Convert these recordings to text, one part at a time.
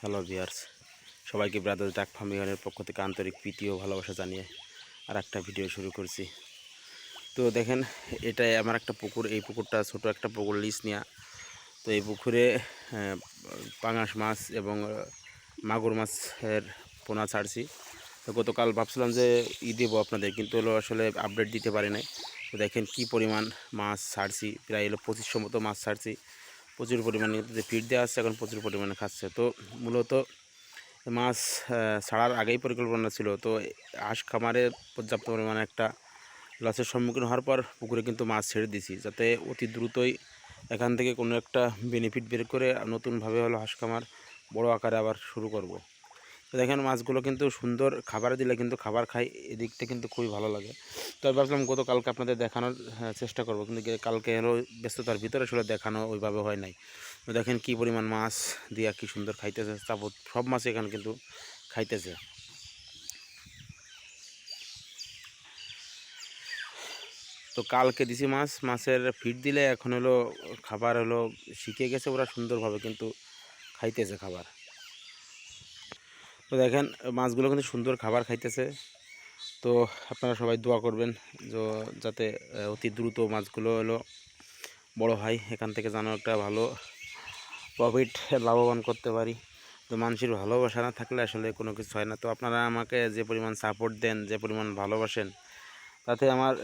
Hello বিয়ার্স সবাইকে brother ডাক ফার্মিংয়ের পক্ষ থেকে আন্তরিক প্রীতি ও ভালোবাসা জানিয়ে আর একটা ভিডিও শুরু করছি। তো দেখেন, এটাই আমার একটা পুকুর। এই পুকুরটা ছোট একটা পুকুর, লিস নেওয়া তো এই পুকুরে পাঙাশ মাছ এবং মাগুর মাছের পোনা ছাড়ছি। তো গতকাল ভাবছিলাম যে ই দেবো আপনাদের, কিন্তু হলো আসলে আপডেট দিতে পারি নাই। তো দেখেন কি পরিমাণ মাছ ছাড়ছি, প্রায় হলো পঁচিশশো মতো মাছ ছাড়ছি। প্রচুর পরিমাণে ফিড দেওয়া আছে, এখন প্রচুর পরিমাণে খাচ্ছে। তো মূলত মাছ ছাড়ার আগেই পরিকল্পনা ছিল। তো হাঁস খামারে পর্যাপ্ত পরিমাণে একটা লসের সম্মুখীন হওয়ার পর পুকুরে কিন্তু মাছ ছেড়ে দিছি যাতে অতি দ্রুতই এখান থেকে কোনো একটা বেনিফিট বের করে নতুনভাবে হলো হাঁস খামার বড় আকারে আবার শুরু করব। তো দেখেন মাছগুলো কিন্তু সুন্দর খাবার দিলে কিন্তু খাবার খাই এদিকটা কিন্তু খুবই ভালো লাগে। তো আমি ভাবলাম গতকালকে আপনাদের দেখানোর হ্যাঁ, চেষ্টা করব। কিন্তু কালকে হলো ব্যস্ততার ভিতরে আসলে দেখানো ওইভাবে হয় নাই। তো দেখেন কি পরিমাণ মাছ দিয়া কি সুন্দর খাইতেছে তারপর সব মাছ এখানে কিন্তু খাইতেছে। তো কালকে দিছি মাছ মাছের ফিড দিলে এখন হলো খাবার হলো শিখে গেছে ওরা সুন্দরভাবে কিন্তু খাইতেছে খাবার। তো দেখেন, মাছগুলো কিন্তু সুন্দর খাবার খাইতেছে। তো আপনারা সবাই দোয়া করবেন য- যাতে অতি দ্রুত মাছগুলো হলো বড় হয়, এখান থেকে যেন একটা ভালো প্রফিট লাভবান করতে পারি। তো মানুষের ভালোবাসা না থাকলে আসলে কোনো কিছু হয় না। তো আপনারা আমাকে যে পরিমাণ সাপোর্ট দেন, যে পরিমাণ ভালোবাসেন, তাতে আমার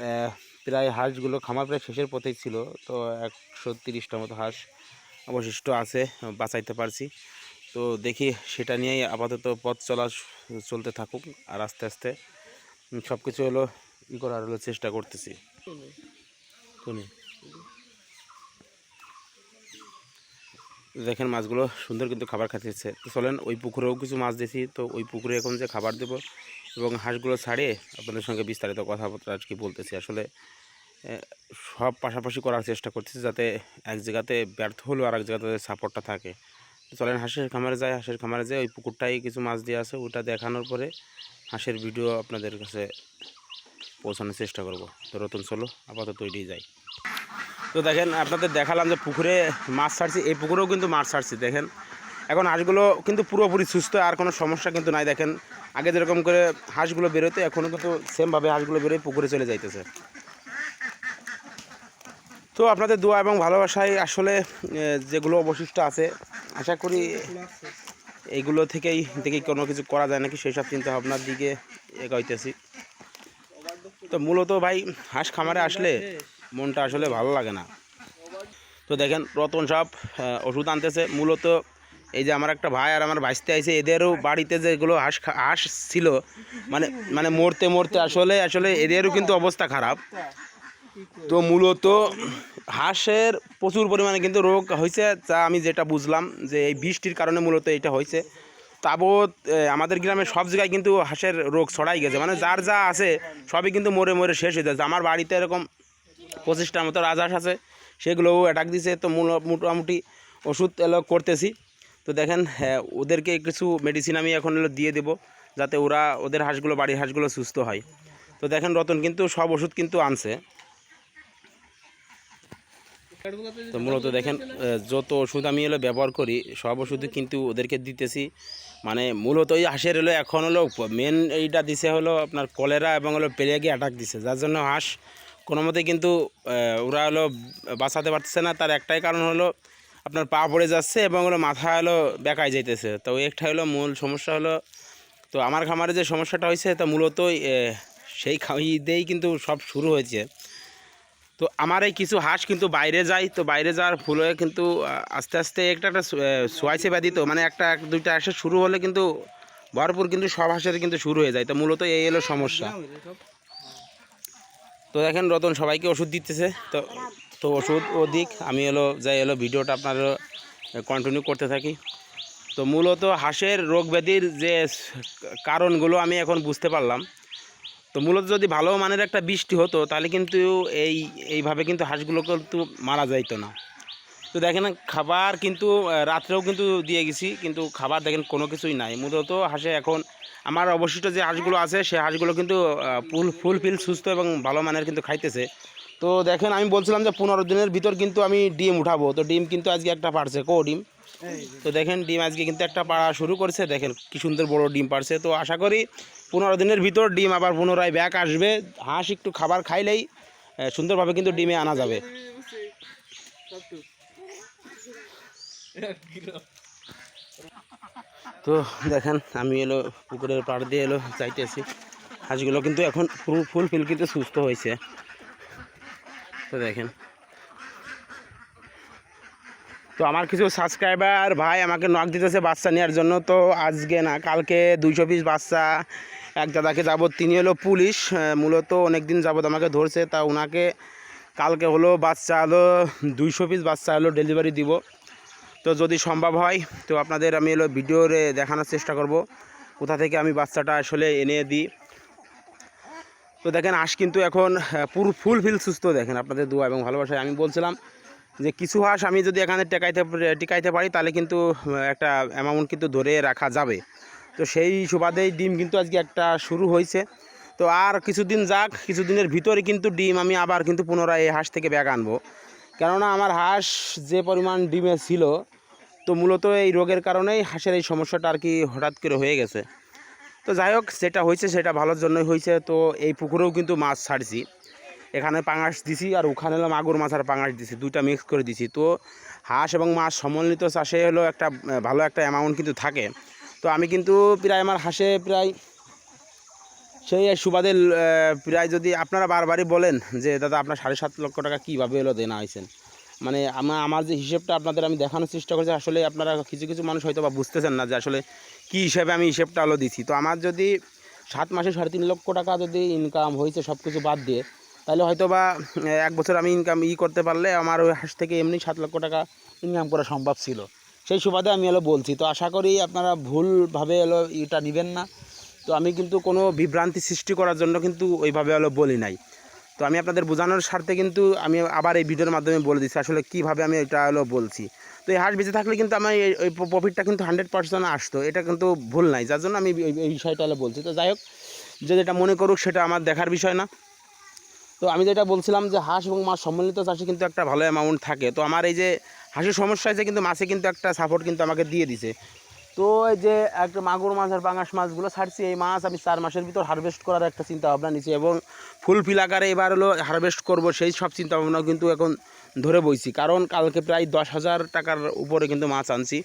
প্রায় হাঁসগুলো খামার প্রায় শেষের পথেই ছিল। তো একশো তিরিশটা মতো হাঁস অবশিষ্ট আছে, বাঁচাইতে পারছি। তো দেখি সেটা নিয়েই আপাতত পথ চলা চলতে থাকুক আর আস্তে আস্তে সব কিছু হলো ই করার হলো চেষ্টা করতেছি। দেখেন মাছগুলো সুন্দর কিন্তু খাবার খাচ্ছে তো চলেন ওই পুকুরেও কিছু মাছ দিয়েছি তো ওই পুকুরে এখন যে খাবার দেবো এবং হাঁসগুলো ছাড়িয়ে আপনাদের সঙ্গে বিস্তারিত কথাবার্তা আজকে বলতেছি। আসলে সব পাশাপাশি করার চেষ্টা করতেছি যাতে এক জায়গাতে ব্যর্থ হলেও আর এক জায়গাতে সাপোর্টটা থাকে। চলেন হাঁসের খামারে যায় হাঁসের খামারে যায় ওই পুকুরটাই কিছু মাছ দিয়ে আছে ওটা দেখানোর পরে হাঁসের ভিডিও আপনাদের কাছে পৌঁছানোর চেষ্টা করব। তো রতন, চলো, আপাতত ওইটাই যাই। তো দেখেন, আপনাদের দেখালাম যে পুকুরে মাছ ছাড়ছি, এই পুকুরেও কিন্তু মাছ ছাড়ছি, দেখেন। এখন হাঁসগুলো কিন্তু পুরোপুরি সুস্থ, আর কোনো সমস্যা কিন্তু নাই, দেখেন। আগে যেরকম করে হাঁসগুলো বেরোতে এখনও কিন্তু সেমভাবে হাঁসগুলো বেরোয় পুকুরে চলে যাইতেছে। তো আপনাদের দোয়া এবং ভালোবাসায় আসলে যেগুলো অবশিষ্ট আছে, আশা করি এইগুলো থেকেই দেখি কোনো কিছু করা যায় নাকি সেই সব চিন্তা ভাবনার দিকে এগাইতেছি। তো মূলত ভাই, হাঁস খামারে আসলে মনটা আসলে ভালো লাগে না। তো দেখেন, রতন সব ওষুধ আনতেছে। মূলত এই যে আমার একটা ভাই আর আমার ভাইস্তে আইছে, এদেরও বাড়িতে যেগুলো হাঁস হাঁস ছিল মানে মানে মরতে মরতে আসলে আসলে এদেরও কিন্তু অবস্থা খারাপ। তো মূলত হাঁসের প্রচুর পরিমাণে কিন্তু রোগ হয়েছে যা আমি যেটা বুঝলাম যে এই বৃষ্টির কারণে মূলত এটা হয়েছে। তাবৎ আমাদের গ্রামে সব জায়গায় কিন্তু হাঁসের রোগ ছড়াই গেছে। মানে যার যা আছে সবই কিন্তু মরে মরে শেষ হয়ে যাচ্ছে আমার বাড়িতে এরকম পঁচিশটার মতো রাজহাঁস আছে সেগুলোও অ্যাটাক দিছে। তো মোটামুটি ওষুধ এলো করতেছি। তো দেখেন হ্যাঁ, ওদেরকে কিছু মেডিসিন আমি এখন এলো দিয়ে দেবো যাতে ওরা ওদের হাঁসগুলো বাড়ির হাঁসগুলো সুস্থ হয়। তো দেখেন রতন কিন্তু সব ওষুধ কিন্তু আনছে। তো মূলত দেখেন যত ওষুধ আমি এলো ব্যবহার করি, সব ওষুধই কিন্তু ওদেরকে দিতেছি। মানে মূলত ওই হাঁসের হলো, এখন হলো মেন এইটা দিছে হলো আপনার কলেরা এবং হলো পেরিয়াগে অ্যাটাক দিছে। যার জন্য হাঁস কোনো মতে কিন্তু ওরা হলো বাঁচাতে পারতেছে না। তার একটাই কারণ হলো, আপনার পা পড়ে যাচ্ছে এবং হলো মাথা হলো বেকায় যাইতেছে। তো একটা হলো মূল সমস্যা হলো, তো আমার খামারে যে সমস্যাটা হয়েছে, তা মূলত সেই খাইয়েই কিন্তু সব শুরু হয়েছে। তো আমার এই কিছু হাঁস কিন্তু বাইরে যায়, তো বাইরে যাওয়ার ফুল হয়ে কিন্তু আস্তে আস্তে একটা একটা ব্যাধি তো মানে একটা, এক, দুইটা হাঁসের শুরু হলে কিন্তু ভরপুর কিন্তু সব হাঁসের কিন্তু শুরু হয়ে যায়। তো মূলত এই হলো সমস্যা। তো দেখেন রতন সবাইকে ওষুধ দিতেছে, তো তো ওষুধ দিক, আমি এলো যাই এলো ভিডিওটা আপনার কন্টিনিউ করতে থাকি। তো মূলত হাঁসের রোগ ব্যাধির যে কারণগুলো আমি এখন বুঝতে পারলাম। তো মূলত যদি ভালো মানের একটা বৃষ্টি হতো, তাহলে কিন্তু এই, এইভাবে কিন্তু হাঁসগুলো কিন্তু মারা যাইতো না। তো দেখেন, খাবার কিন্তু রাত্রেও কিন্তু দিয়ে গেছি, কিন্তু খাবার দেখেন কোনো কিছুই নাই। মূলত হাঁসে এখন আমার অবশিষ্ট যে হাঁসগুলো আছে, সে হাঁসগুলো কিন্তু ফুল ফুল ফিল সুস্থ এবং ভালো মানের কিন্তু খাইতেছে। তো দেখেন, আমি বলছিলাম যে পনেরো দিনের ভিতর কিন্তু আমি ডিম উঠাবো। তো ডিম কিন্তু আজকে একটা পারছে কো ডিম? তো দেখেন ডিম আজকে কিন্তু একটা পাড়া শুরু করছে। দেখেন কি সুন্দর বড় ডিম পারছে তো আশা করি পনেরো দিনের ভিতর ডিম আবার পুনরায় ব্যাক আসবে। হাঁস একটু খাবার খাইলেই সুন্দরভাবে কিন্তু ডিমে আনা যাবে। তো দেখেন, আমি এলো পুকুরের পাড় দিয়ে এলো চাইতেছি হাঁসগুলো কিন্তু এখন ফুল ফুল ফিল কিন্তু সুস্থ হয়েছে। তো দেখেন তো আমার কিছু সাবস্ক্রাইবার ভাই আমাকে নক দিতেছে বাচ্চা নেওয়ার জন্য। তো আজকে না, কালকে দুইশো পিস বাচ্চা, এক দাদাকে যাবত, তিনি হলো পুলিশ মূলত অনেক দিন যাবত আমাকে ধরছে, তা ওনাকে কালকে হলো বাচ্চা হলো, দুইশো পিস বাচ্চা হলো ডেলিভারি দিব। তো যদি সম্ভব হয়, তো আপনাদের আমি হলো ভিডিওরে দেখানোর চেষ্টা করব, কোথা থেকে আমি বাচ্চাটা আসলে এনে দিই। তো দেখেন হাঁস কিন্তু এখন পুরো ফুল ফিল সুস্থ দেখেন, আপনাদের দোয়া এবং ভালোবাসায়। আমি বলছিলাম যে কিছু হাঁস আমি যদি এখানে টেকাইতে, টিকাইতে পারি, তাহলে কিন্তু একটা অ্যামাউন্ট কিন্তু ধরে রাখা যাবে। তো সেই সুবাদেই ডিম কিন্তু আজকে একটা শুরু হয়েছে। তো আর কিছুদিন যাক, কিছুদিনের ভিতরে কিন্তু ডিম আমি আবার কিন্তু পুনরায় এই হাঁস থেকে ব্যাগ আনব। কেননা আমার হাঁস যে পরিমাণ ডিমে ছিল, তো মূলত এই রোগের কারণেই হাঁসের এই সমস্যাটা আর কি হঠাৎ করে হয়ে গেছে। তো যাই হোক, যেটা হয়েছে সেটা ভালোর জন্যই হয়েছে। তো এই পুকুরেও কিন্তু মাছ ছাড়ছি। এখানে পাঙাশ দিছি আর ওখানে হলো মাগুর মাছ আর পাঙাশ দিছি, দুইটা মিক্স করে দিছি। তো হাঁস এবং মাছ সমন্বিত চাষে হলো একটা ভালো একটা অ্যামাউন্ট কিন্তু থাকে। তো আমি কিন্তু প্রায় আমার হাঁসে প্রায় সেই সুবাদে প্রায় যদি আপনারা বারবারই বলেন যে, দাদা, আপনার সাড়ে সাত লক্ষ টাকা কীভাবে এলো দেনা হয়েছেন? মানে আমার আমার যে হিসেবটা আপনাদের আমি দেখানোর চেষ্টা করছি, আসলে আপনারা কিছু কিছু মানুষ হয়তো বা বুঝতেছেন না যে, আসলে কী হিসেবে আমি হিসেবটা হলো দিছি। তো আমার যদি সাত মাসে সাড়ে তিন লক্ষ টাকা যদি ইনকাম হয়েছে সব কিছু বাদ দিয়ে তাহলে হয়তো বা এক বছর আমি ইনকাম ই করতে পারলে আমার ওই হাঁস থেকে এমনি সাত লক্ষ টাকা ইনকাম করা সম্ভব ছিল। সেই সুবাদে আমি হলো বলছি। তো আশা করি আপনারা ভুলভাবে হলো এটা নেবেন না। তো আমি কিন্তু কোনো বিভ্রান্তি সৃষ্টি করার জন্য কিন্তু ওইভাবে হলো বলি নাই। তো আমি আপনাদের বোঝানোর স্বার্থে কিন্তু আমি আবার এই ভিডিওর মাধ্যমে বলে দিচ্ছি আসলে কীভাবে আমি এটা হলো বলছি। তো এই হাঁস বেঁচে থাকলে কিন্তু আমার এই- প্রফিটটা কিন্তু হান্ড্রেড পার্সেন্ট আসতো। এটা কিন্তু ভুল নাই। যার জন্য আমি এই- এই বিষয়টা হলো বলছি। তো যাই হোক যে যেটা মনে করুক সেটা আমার দেখার বিষয় না। তো আমি যেটা বলছিলাম যে হাঁস এবং মাছ সম্মিলিত চাষে কিন্তু একটা ভালো অ্যামাউন্ট থাকে। তো আমার এই যে হাঁসের সমস্যা আছে কিন্তু মাছে কিন্তু একটা সাপোর্ট কিন্তু আমাকে দিয়ে দিছে। তো এই যে একটা মাগুর মাছ আর পাঙাশ মাছগুলো ছাড়ছি, এই মাছ আমি চার মাসের ভিতর হারভেস্ট করার একটা চিন্তা ভাবনা নিছি এবং ফুল ফিল আকারে এবার হলো হারভেস্ট করব সেই সব চিন্তা ভাবনাও কিন্তু এখন ধরে বইছি। কারণ কালকে প্রায় দশ হাজার টাকার উপরে কিন্তু মাছ আনছি।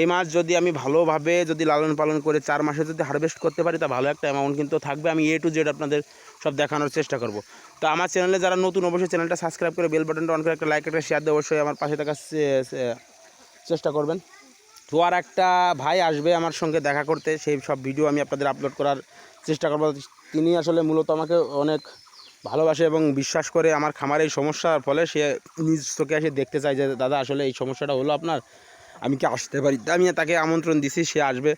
এই মাছ যদি আমি ভালোভাবে যদি লালন পালন করে চার মাসে যদি হারভেস্ট করতে পারি তা ভালো একটা অ্যামাউন্ট কিন্তু থাকবে। আমি এ টু জেড আপনাদের সব দেখানোর চেষ্টা করব। তো আমার চ্যানেলে যারা নতুন, অবশ্যই চ্যানেলটা সাবস্ক্রাইব করে বেল বাটনটা অন করে একটা লাইক একটা শেয়ার দিয়ে অবশ্যই আমার পাশে থাকার চেষ্টা করবেন। তো আর একটা ভাই আসবে আমার সঙ্গে দেখা করতে, সেই সব ভিডিও আমি আপনাদের আপলোড করার চেষ্টা করব। তিনি আসলে মূলত আমাকে অনেক ভালোবাসে এবং বিশ্বাস করে আমার খামার এই সমস্যার ফলে সে নিজ চোখে এসে দেখতে চায় যে, দাদা, আসলে এই সমস্যাটা হলো আপনার, আমি কি আসতে পারি? আমি তাকে আমন্ত্রণ দিছি, সে আসবে।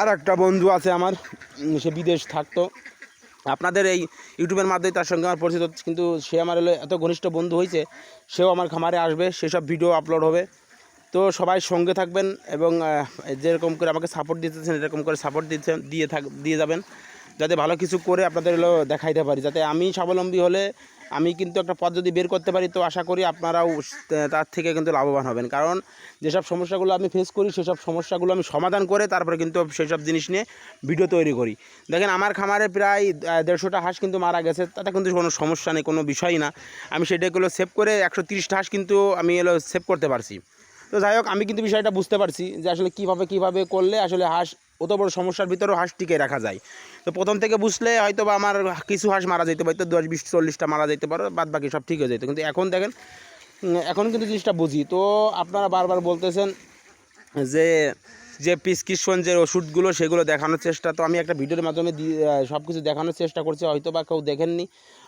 আর একটা বন্ধু আছে আমার সে বিদেশ থাকতো। আপনাদের এই ইউটিউবের মাধ্যমে তার সঙ্গে আমার পরিচিত, কিন্তু সে আমার হলো এত ঘনিষ্ঠ বন্ধু হয়েছে, সেও আমার খামারে আসবে, সেসব ভিডিও আপলোড হবে। তো সবাই সঙ্গে থাকবেন এবং যেরকম করে আমাকে সাপোর্ট দিতেছেন এরকম করে সাপোর্ট দিচ্ছেন দিয়ে থাক, দিয়ে যাবেন, যাতে ভালো কিছু করে আপনাদের হলো দেখাইতে পারি, যাতে আমি স্বাবলম্বী হলে আমি কিন্তু একটা পথ যদি বের করতে পারি, তো আশা করি আপনারাও তার থেকে কিন্তু লাভবান হবেন। কারণ যেসব সমস্যাগুলো আমি ফেস করি, সেসব সমস্যাগুলো আমি সমাধান করে তারপরে কিন্তু সেসব জিনিস নিয়ে ভিডিও তৈরি করি। দেখেন, আমার খামারে প্রায় দেড়শোটা হাঁস কিন্তু মারা গেছে। তাতে কিন্তু কোনো সমস্যা নেই, কোনো বিষয় না। আমি সেটাগুলো সেভ করে একশো তিরিশটা হাঁস কিন্তু আমি এলো সেভ করতে পারছি। তো যাই হোক, আমি কিন্তু বিষয়টা বুঝতে পারছি যে আসলে কীভাবে কীভাবে করলে আসলে হাঁস, অত বড় সমস্যার ভিতরেও হাঁস টিকে রাখা যায়। তো প্রথম থেকে বুঝলে হয়তো বা আমার কিছু হাঁস মারা যেতে পারতো দশ, বিশ, চল্লিশটা মারা যেতে পারো, বাদ বাকি সব ঠিক হয়ে যেত। কিন্তু এখন দেখেন এখন কিন্তু জিনিসটা বুঝি। তো আপনারা বারবার বলতেছেন যে যে প্রেসক্রিপশন যে ওষুধগুলো সেগুলো দেখানোর চেষ্টা। তো আমি একটা ভিডিওর মাধ্যমে সব কিছু দেখানোর চেষ্টা করছি হয়তো বা কেউ দেখেননি।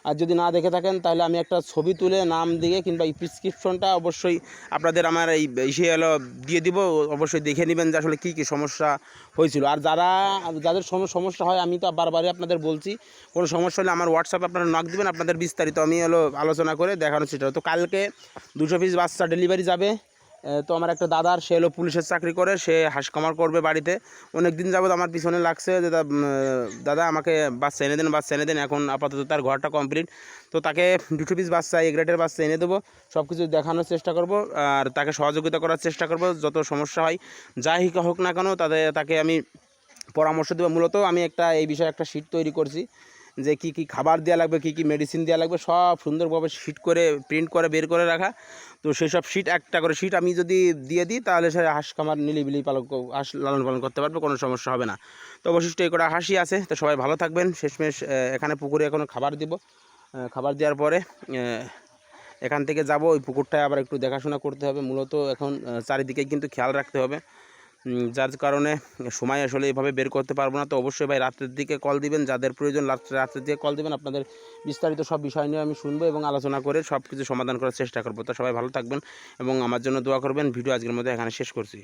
আর যদি না দেখে থাকেন, তাহলে আমি একটা ছবি তুলে নাম দিয়ে কিংবা এই প্রেসক্রিপশনটা অবশ্যই আপনাদের আমার এই ইসে হলো দিয়ে দিব, অবশ্যই দেখে নেবেন যে আসলে কী কী সমস্যা হয়েছিল। আর যারা, যাদের সমস্যা হয়, আমি তো বারবারই আপনাদের বলছি, কোনো সমস্যা হলে আমার হোয়াটসঅ্যাপে আপনারা নক দেবেন, আপনাদের বিস্তারিত আমি হলো আলোচনা করে দেখানোর চেষ্টা তো কালকে দুশো পিস বাচ্চা ডেলিভারি যাবে। তো আমার একটা দাদার সে হলো পুলিশের চাকরি করে, সে হাঁস কামার করবে বাড়িতে। অনেক দিন যাবত আমার পিছনে লাগছে যে দাদা আমাকে বাস এনে দেন, বাস এনে দেন, এখন আপাতত তার ঘরটা কমপ্লিট তো তাকে দুটো পিস বাচ্চা এ গ্রেডের বাচ্চা এনে দেবো সব কিছু দেখানোর চেষ্টা করব, আর তাকে সহযোগিতা করার চেষ্টা করব, যত সমস্যা হয়, যাই হোক না কেন তাদের তাকে আমি পরামর্শ দেবো। মূলত আমি একটা, এই বিষয়ে একটা শিট তৈরি করছি। যে কি কি খাবার দেওয়া লাগবে, কি কি মেডিসিন দেওয়া লাগবে, সব সুন্দরভাবে শিট করে প্রিন্ট করে, বের করে রাখা। তো সেই সব শিট একটা করে শিট আমি যদি দিয়ে দিই, তাহলে সে হাঁস খামার নিলিবিলি পালন হাঁস লালন পালন করতে পারবে, কোনো সমস্যা হবে না। তো অবশিষ্ট এই কটা হাসি আছে, তো সবাই ভালো থাকবেন। শেষমেশ এখানে পুকুরে এখন খাবার দিব। খাবার দেওয়ার পরে এখান থেকে যাব, ওই পুকুরটায় আবার একটু দেখাশোনা করতে হবে। মূলত এখন চারিদিকে কিন্তু খেয়াল রাখতে হবে। যার কারণে সময় আসলে এভাবে বের করতে পারব না। তো অবশ্যই ভাই রাত্রের দিকে কল দিবেন, যাদের প্রয়োজন রাত্রে রাত্রের দিকে কল দিবেন, আপনাদের বিস্তারিত সব বিষয় নিয়ে আমি শুনব এবং আলোচনা করে সব কিছু সমাধান করার চেষ্টা করব। তো সবাই ভালো থাকবেন এবং আমার জন্য দোয়া করবেন। ভিডিও আজকের মধ্যে এখানে শেষ করছি।